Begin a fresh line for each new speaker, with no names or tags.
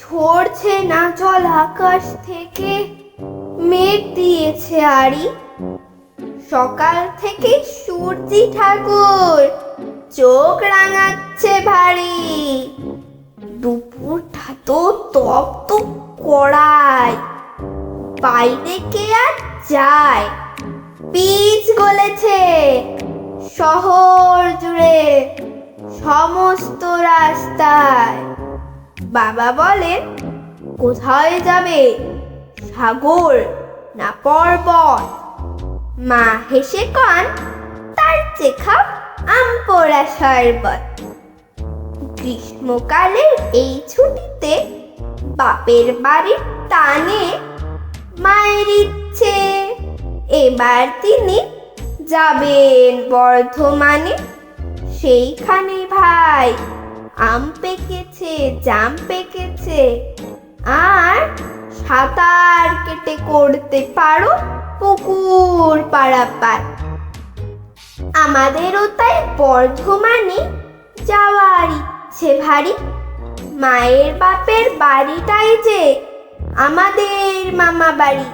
ঝরছে না জল আকাশ থেকে, মেঘ দিয়েছে আড়ি। সকাল থেকে সূর্যি ঠাকুর, চোখ রাঙাচ্ছে ভারী। দুপুরটা তো তপ্ত কড়াই, বাইরে কে আর যায়? পিচ গলেছে শহর জুড়ে। সমস্ত রাস্তায়। বাবা বলেন, কোথায় যাবে? সাগর না পর্বত? মা হেসে কন, তার চেখা আম পোড়া শরবত। গ্রীষ্মকালের এই ছুটিতে বাপের বাড়ির টানে মায়ের ইচ্ছে। এবার তিনি যাবেন বর্ধমানে। সেইখানে ভাই। আম পেকেছে, জাম পেকেছে। আর সাঁতার কেটে করতে পারো পুকুর পাড়াপার আমাদেরও তাই বর্ধমানে যাওয়ার ইচ্ছে ভারী। মায়ের বাপের বাড়িটাই যে আমাদের মামা বাড়ি